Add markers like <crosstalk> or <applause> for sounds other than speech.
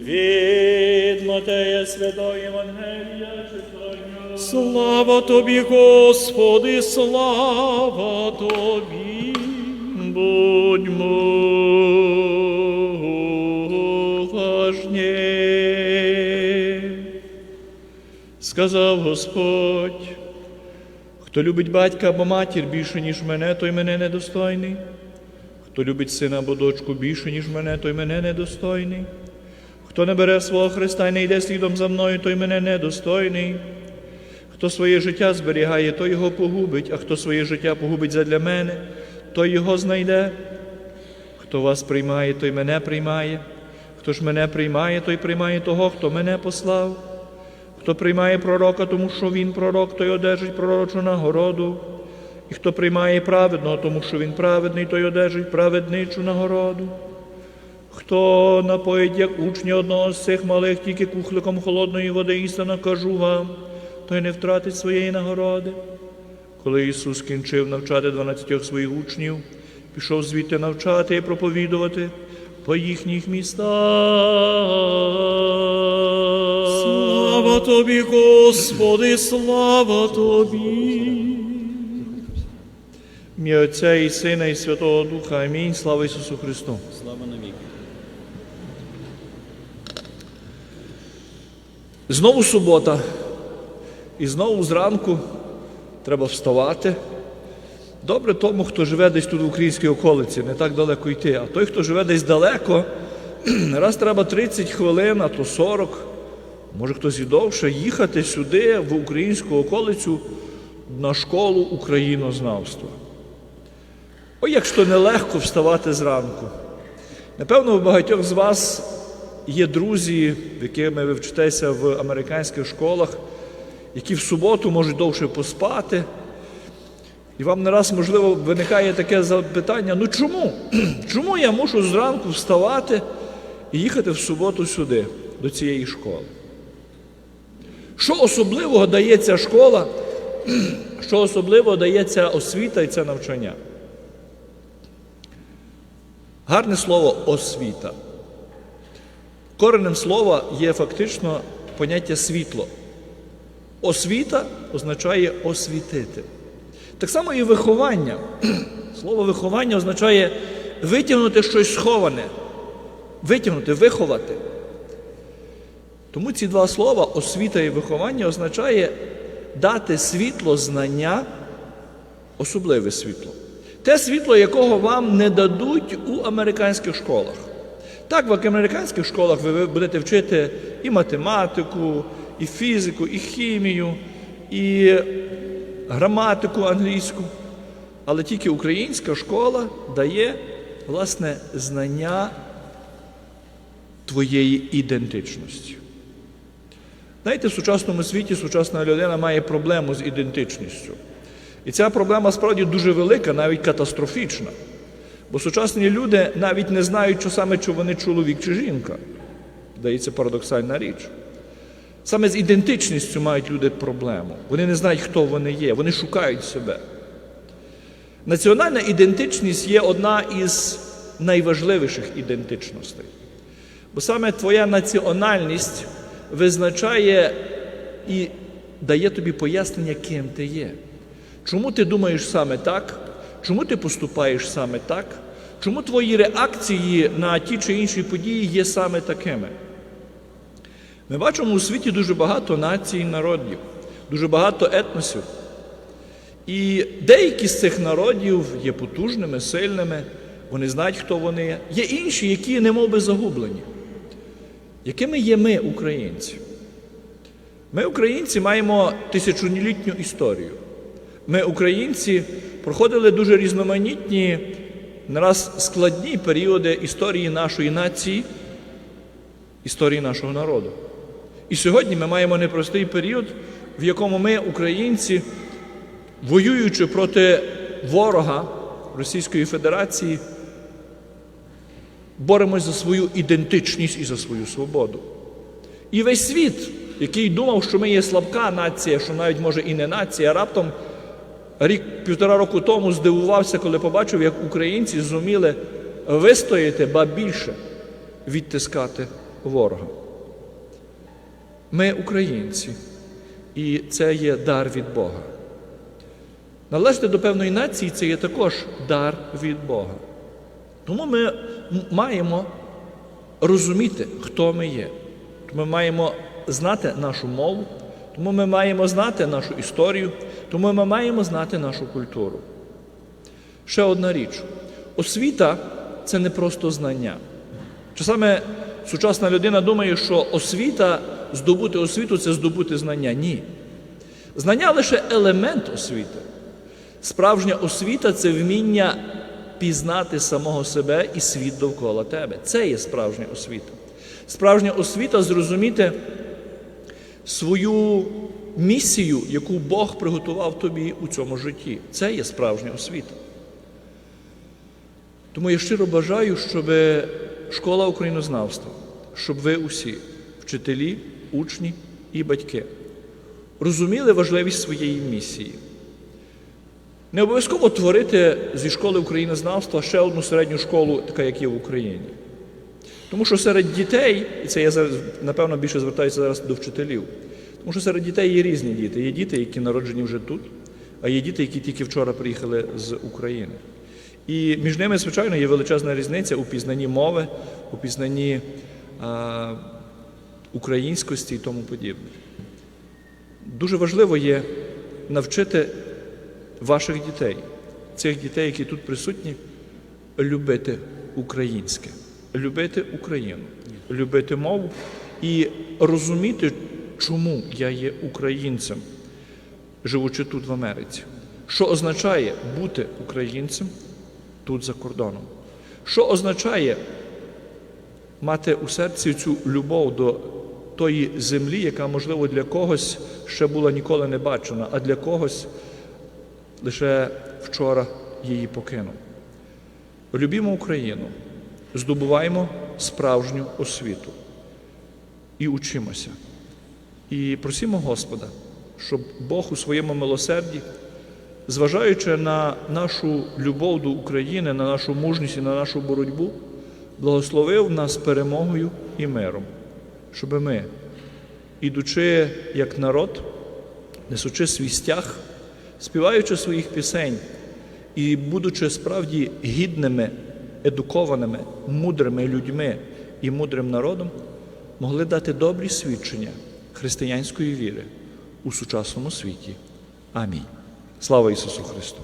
Від Матея Святого Євангелія читання. Слава тобі, Господи, слава тобі. Будьмо уважні. Сказав Господь, хто любить батька або матір більше, ніж мене, той мене недостойний. Хто любить сина або дочку більше, ніж мене, той мене недостойний. Хто не бере свого Христа і не йде слідом за мною, той мене недостойний. Хто своє життя зберігає, той його погубить, а хто своє життя погубить задля мене, той його знайде. Хто вас приймає, той мене приймає. Хто ж мене приймає, той приймає того, хто мене послав. Хто приймає пророка, тому що він пророк, той одержить пророчу нагороду. І хто приймає праведного, тому що він праведний, той одержить праведничу нагороду. Хто напоїть, як учні одного з цих малих, тільки кухликом холодної води, істинно кажу вам, той не втратить своєї нагороди. Коли Ісус кінчив навчати дванадцятьох своїх учнів, пішов звідти навчати і проповідувати по їхніх містах. Слава тобі, Господи, слава тобі. Ім'я Отця і Сина, і Святого Духа. Амінь. Слава Ісусу Христу. Слава навіки. Знову субота. І знову зранку треба вставати. Добре тому, хто живе десь тут в українській околиці, не так далеко йти. А той, хто живе десь далеко, <clears throat> раз треба 30 хвилин, а то 40, може хтось і довше, їхати сюди, в українську околицю, на школу українознавства. Ой, як ж то нелегко вставати зранку. Напевно, у багатьох з вас є друзі, якими ви вчитеся в американських школах, які в суботу можуть довше поспати. І вам не раз, можливо, виникає таке запитання: ну чому? <clears throat> Чому я мушу зранку вставати і їхати в суботу сюди, до цієї школи? Що особливого дає ця школа? <clears throat> Що особливого дає ця освіта і це навчання? Гарне слово освіта. Коренем слова є фактично поняття світло. Освіта означає освітити. Так само і виховання. <clears throat> Слово виховання означає витягнути щось сховане, витягнути, виховати. Тому ці два слова освіта і виховання означає дати світло знання, особливе світло. Те світло, якого вам не дадуть у американських школах. Так, в американських школах ви будете вчити і математику, і фізику, і хімію, і граматику англійську. Але тільки українська школа дає власне знання твоєї ідентичності. Знаєте, в сучасному світі сучасна людина має проблему з ідентичністю. І ця проблема справді дуже велика, навіть катастрофічна. Бо сучасні люди навіть не знають, що саме чи вони чоловік чи жінка. Здається, парадоксальна річ. Саме з ідентичністю мають люди проблему. Вони не знають, хто вони є, вони шукають себе. Національна ідентичність є одна із найважливіших ідентичностей. Бо саме твоя національність визначає і дає тобі пояснення, ким ти є. Чому ти думаєш саме так? Чому ти поступаєш саме так? Чому твої реакції на ті чи інші події є саме такими? Ми бачимо у світі дуже багато націй і народів, дуже багато етносів. І деякі з цих народів є потужними, сильними, вони знають, хто вони є. Є інші, які не би загублені. Якими є ми, українці? Ми, українці, маємо тисячолітню історію. Ми, українці, проходили дуже різноманітні, нараз складні періоди історії нашої нації, історії нашого народу. І сьогодні ми маємо непростий період, в якому ми, українці, воюючи проти ворога Російської Федерації, боремось за свою ідентичність і за свою свободу. І весь світ, який думав, що ми є слабка нація, що навіть може і не нація, раптом рік півтора року тому здивувався, коли побачив, як українці зуміли вистояти, ба більше відтискати ворога. Ми українці, і це є дар від Бога. Належати до певної нації це є також дар від Бога. Тому ми маємо розуміти, хто ми є. Ми маємо знати нашу мову, тому ми маємо знати нашу історію, тому ми маємо знати нашу культуру. Ще одна річ: освіта це не просто знання. Часами сучасна людина думає, що освіта, здобути освіту це здобути знання. Ні. Знання лише елемент освіти. Справжня освіта це вміння пізнати самого себе і світ довкола тебе. Це є справжня освіта. Справжня освіта зрозуміти свою місію, яку Бог приготував тобі у цьому житті. Це є справжня освіта. Тому я щиро бажаю, щоб школа українознавства, щоб ви усі, вчителі, учні і батьки, розуміли важливість своєї місії. Не обов'язково творити зі школи українознавства ще одну середню школу, така як є в Україні. Тому що серед дітей, і це я напевно, більше звертаюся зараз до вчителів, тому що серед дітей є різні діти. Є діти, які народжені вже тут, а є діти, які тільки вчора приїхали з України. І між ними, звичайно, є величезна різниця у пізнанні мови, у пізнанні а, українськості і тому подібне. Дуже важливо є навчити ваших дітей, цих дітей, які тут присутні, любити українське, любити Україну, любити мову і розуміти, чому я є українцем, живучи тут в Америці. Що означає бути українцем тут за кордоном? Що означає мати у серці цю любов до тої землі, яка, можливо, для когось ще була ніколи не бачена, а для когось лише вчора її покинув. Любімо Україну, здобуваємо справжню освіту і учимося. І просимо Господа, щоб Бог у своєму милосерді, зважаючи на нашу любов до України, на нашу мужність і на нашу боротьбу, благословив нас перемогою і миром, щоб ми, ідучи як народ, несучи свій стяг, співаючи своїх пісень і будучи справді гідними, едукованими, мудрими людьми і мудрим народом, могли дати добрі свідчення християнської віри у сучасному світі. Амінь. Слава Ісусу Христу!